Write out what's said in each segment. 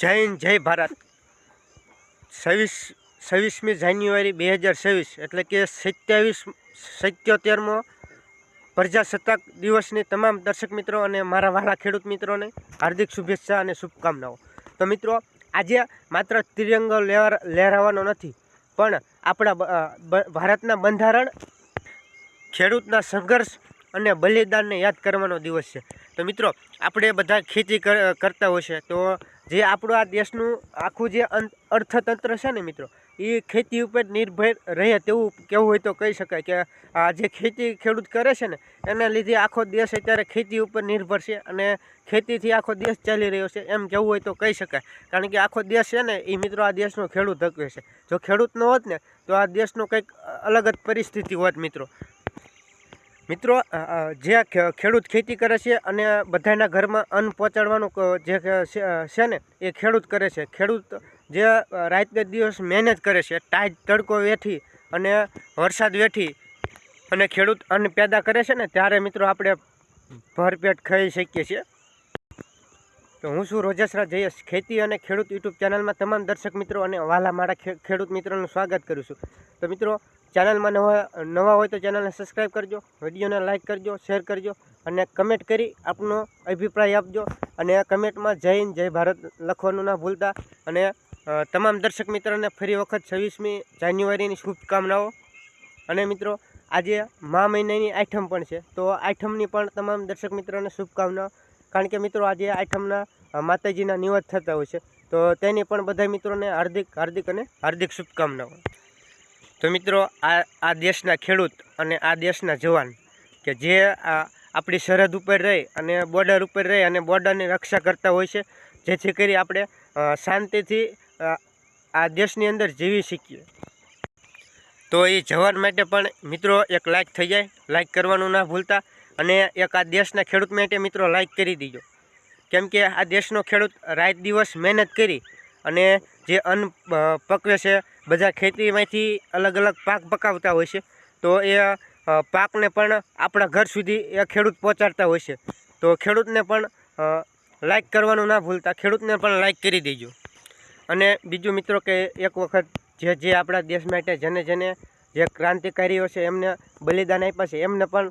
જય હિન્દ, જય ભારત. છવ્વીસ, છવ્વીસમી જાન્યુઆરી બે હજાર છવ્વીસ, એટલે કે સત્યાવીસ, સત્યોતેરમો પ્રજાસત્તાક દિવસની તમામ દર્શક મિત્રો અને મારા વાળા ખેડૂત મિત્રોને હાર્દિક શુભેચ્છા અને શુભકામનાઓ. તો મિત્રો, આજે માત્ર તિરંગો લહેરા લહેરાવાનો નથી, પણ આપણા ભારતના બંધારણ, ખેડૂતના સંઘર્ષ અને બલિદાનને યાદ કરવાનો દિવસ છે. તો મિત્રો, આપણે બધા ખેતી કર- કરતા હોય છે, તો જે આપણું આ દેશનું આખું જે અર્થતંત્ર છે ને મિત્રો, એ ખેતી ઉપર નિર્ભર રહે તેવું કેવું હોય તો કહી શકાય કે આ જે ખેતી ખેડૂત કરે છે ને, એના લીધે આખો દેશ અત્યારે ખેતી ઉપર નિર્ભર છે અને ખેતીથી આખો દેશ ચાલી રહ્યો છે એમ કેવું હોય તો કહી શકાય. કારણ કે આખો દેશ છે ને, એ મિત્રો આ દેશનો ખેડૂત હકવે છે. જો ખેડૂત ન હોત ને, તો આ દેશનો કંઈક અલગ જ પરિસ્થિતિ હોત મિત્રો. મિત્રો જે ખેડૂત ખેતી કરે છે અને બધાના ઘરમાં અન્ન પહોંચાડવાનું જે છે ને, એ ખેડૂત કરે છે. ખેડૂત જે રાત રાતને દિવસ મહેનત કરે છે, ટાઈટ તડકો વેઠી અને વરસાદ વેઠી અને ખેડૂત અન્ન પેદા કરે છે ને, ત્યારે મિત્રો આપણે ભરપેટ ખાઈ શકીએ છીએ. તો હું છું રોજેશરા જયેશ, ખેતી અને ખેડૂત યુટ્યુબ ચેનલમાં તમામ દર્શક મિત્રો અને વાલા મારા ખેડૂત મિત્રોનું સ્વાગત કરું છું. તો મિત્રો ચેનલમાં નવા નવા હોય તો ચેનલને સબસ્ક્રાઈબ કરજો, વિડીયોને લાઇક કરજો, શેર કરજો અને કમેન્ટ કરી આપનો અભિપ્રાય આપજો. અને કમેન્ટમાં જય હિન્દ, જય ભારત લખવાનું ના ભૂલતા. અને તમામ દર્શક મિત્રોને ફરી વખત છવ્વીસમી જાન્યુઆરીની શુભકામનાઓ. અને મિત્રો, આજે મા મહિનાની આઠમ પણ છે. તો આઠમની પણ તમામ દર્શક મિત્રોને શુભકામનાઓ કારણ કે મિત્રો, આજે આઠમના માતાજીના નિવત થતા હોય છે. તો તેની પણ બધા મિત્રોને હાર્દિક હાર્દિક અને હાર્દિક શુભકામનાઓ. તો મિત્રો, આ આ દેશના ખેડૂત અને આ દેશના જવાન કે જે આ આપણી સરહદ ઉપર રહી અને બોર્ડર ઉપર રહી અને બોર્ડરની રક્ષા કરતા હોય છે, જેથી કરી આપણે શાંતિથી આ દેશની અંદર જીવી શકીએ. તો એ જવાન માટે પણ મિત્રો એક લાઇક થઈ જાય. લાઇક કરવાનું ના ભૂલતા અને એક આ દેશના ખેડૂત માટે મિત્રો લાઇક કરી દીજો. કેમ કે આ દેશનો ખેડૂત રાત દિવસ મહેનત કરી અને જે અન્ન પકવે છે, બધા ખેતીમાંથી અલગ અલગ પાક પકાવતા હોય છે, તો એ પાકને પણ આપણા ઘર સુધી એ ખેડૂત પહોંચાડતા હોય છે. તો ખેડૂતને પણ લાઇક કરવાનું ના ભૂલતા, ખેડૂતને પણ લાઇક કરી દેજો. અને બીજું મિત્રો કે એક વખત જે જે આપણા દેશ માટે જેને જેને જે ક્રાંતિકારીઓ છે, એમને બલિદાન આપ્યા છે, એમને પણ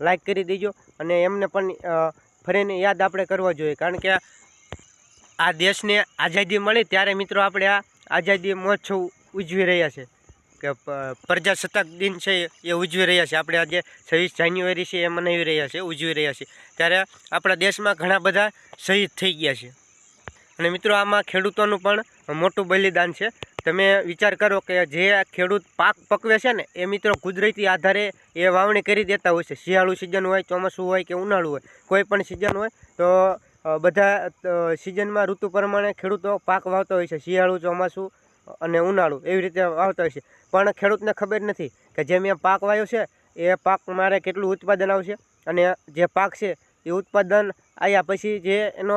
લાઇક કરી દેજો. અને એમને પણ ફરીને યાદ આપણે કરવા જોઈએ. કારણ કે આ દેશને આઝાદી મળી ત્યારે મિત્રો આપણે આ આઝાદી મહોત્સવ ઉજવી રહ્યા છે. કે પ્રજાસત્તાક દિન છે એ ઉજવી રહ્યા છે. આપણે આજે છવ્વીસ જાન્યુઆરી છે એ મનાવી રહ્યા છે ઉજવી રહ્યા છે. ત્યારે આપણા દેશમાં ઘણા બધા શહીદ થઈ ગયા છે. અને મિત્રો આમાં ખેડૂતોનું પણ મોટું બલિદાન છે. તમે વિચાર કરો કે જે ખેડૂત પાક પકવે છે ને, એ મિત્રો કુદરતી આધારે એ વાવણી કરી દેતા હોય છે. શિયાળુ સિઝન હોય, ચોમાસું હોય કે ઉનાળું હોય, કોઈ પણ સિઝન હોય, તો બધા સિઝનમાં ઋતુ પ્રમાણે ખેડૂતો પાક વાવતા હોય છે. શિયાળુ, ચોમાસું અને ઉનાળુ એવી રીતે વાવતા હોય છે. પણ ખેડૂતને ખબર નથી કે જે મેં પાક વાવ્યો છે, એ પાક મારે કેટલું ઉત્પાદન આવશે અને જે પાક છે, એ ઉત્પાદન આવ્યા પછી જે એનો,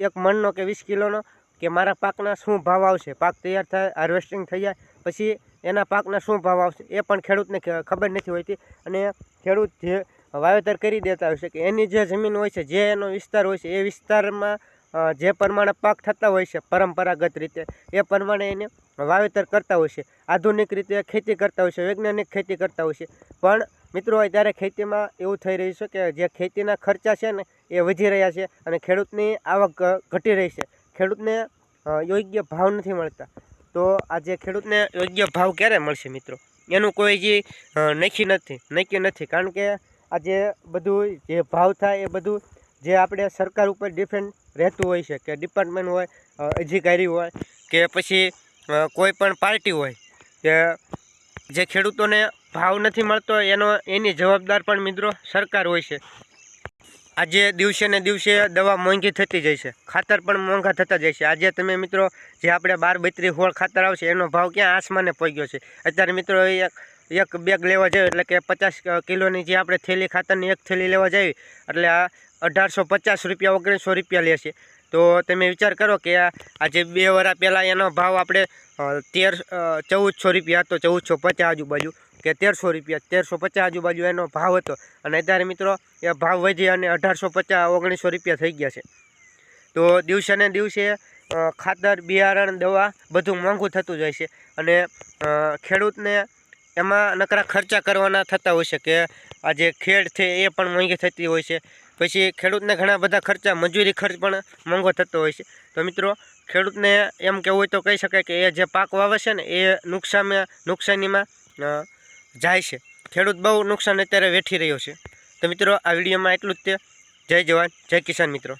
એક મણનો કે વીસ કિલોનો કે મારા પાકના શું ભાવ આવશે? પાક તૈયાર થાય, હાર્વેસ્ટિંગ થઈ જાય, પછી એના પાકના શું ભાવ આવશે? એ પણ ખેડૂતને ખબર નથી હોતી અને ખેડૂત જે વાવેતર કરી દેતા હોય છે કે એની જે જમીન હોય છે જે એનો વિસ્તાર હોય છે, એ વિસ્તારમાં જે પ્રમાણે પાક થતા હોય છે, પરંપરાગત રીતે, એ પ્રમાણે એને વાવેતર કરતા હોય છે. આધુનિક રીતે ખેતી કરતા હોય છે, વૈજ્ઞાનિક ખેતી કરતા હોય છે. પણ મિત્રો, અત્યારે ખેતીમાં એવું થઈ રહ્યું છે કે જે ખેતીના ખર્ચા છે ને, એ વધી રહ્યા છે અને ખેડૂતની આવક ઘટી રહી છે. ખેડૂતને યોગ્ય ભાવ નથી મળતા. તો આજે ખેડૂતને યોગ્ય ભાવ ક્યારે મળશે મિત્રો? એનું કોઈ જે નક્કી નથી નક્કી નથી. કારણ કે આજે બધું જે ભાવ થાય એ બધું જે આપણે સરકાર ઉપર ડિપેન્ડ રહેતું હોય છે, કે ડિપાર્ટમેન્ટ હોય અધિકારી હોય, કે પછી કોઈ પણ પાર્ટી હોય, કે જે ખેડૂતોને ભાવ નથી મળતો એનો, એની જવાબદાર પણ મિત્રો સરકાર હોય છે. આજે દિવસે ને દિવસે દવા મોંઘી થતી જાય છે, ખાતર પણ મોંઘા થતા જાય છે. આજે તમે મિત્રો, જે આપણે બાર બત્રી હોળ ખાતર આવશે, એનો ભાવ ક્યાં આસમાને પહોંચ્યો છે? અત્યારે મિત્રો, એક એક બેગ લેવા જાય એટલે કે પચાસ કિલોની જે આપણે થેલી ખાતરની એક થેલી લેવા જઈએ એટલે આ અઢારસો પચાસ રૂપિયા, ઓગણીસો રૂપિયા લે છે તો તમે વિચાર કરો કે આજે બે વર્ષ પહેલાં એનો ભાવ આપણે તેર ચૌદસો રૂપિયા હતો, ચૌદસો પચાસ આજુબાજુ, કે તેરસો રૂપિયા, તેરસો પચાસ આજુબાજુ એનો ભાવ હતો. અને અત્યારે મિત્રો, એ ભાવ વધી અને અઢારસો પચાસ, ઓગણીસો રૂપિયા થઈ ગયા છે. તો દિવસે ને દિવસે ખાતર, બિયારણ, દવા બધું મોંઘું થતું જાય છે. અને ખેડૂતને એમાં નકરા ખર્ચા કરવાના થતા હોય છે કે આ જે ખેડ છે એ પણ મોંઘી થતી હોય છે. પછી ખેડૂતને ઘણા બધા ખર્ચા, મજૂરી ખર્ચ પણ મોંઘો થતો હોય છે. તો મિત્રો, ખેડૂતને એમ કહેવું હોય તો કહી શકાય કે એ જે પાક વાવે છે ને, એ નુકસાન નુકસાનીમાં જાય છે. ખેડૂત બહુ નુકસાન અત્યારે વેઠી રહ્યો છે. તો મિત્રો, આ વિડીયોમાં એટલું જ તે. જય જવાન, જય કિસાન મિત્રો.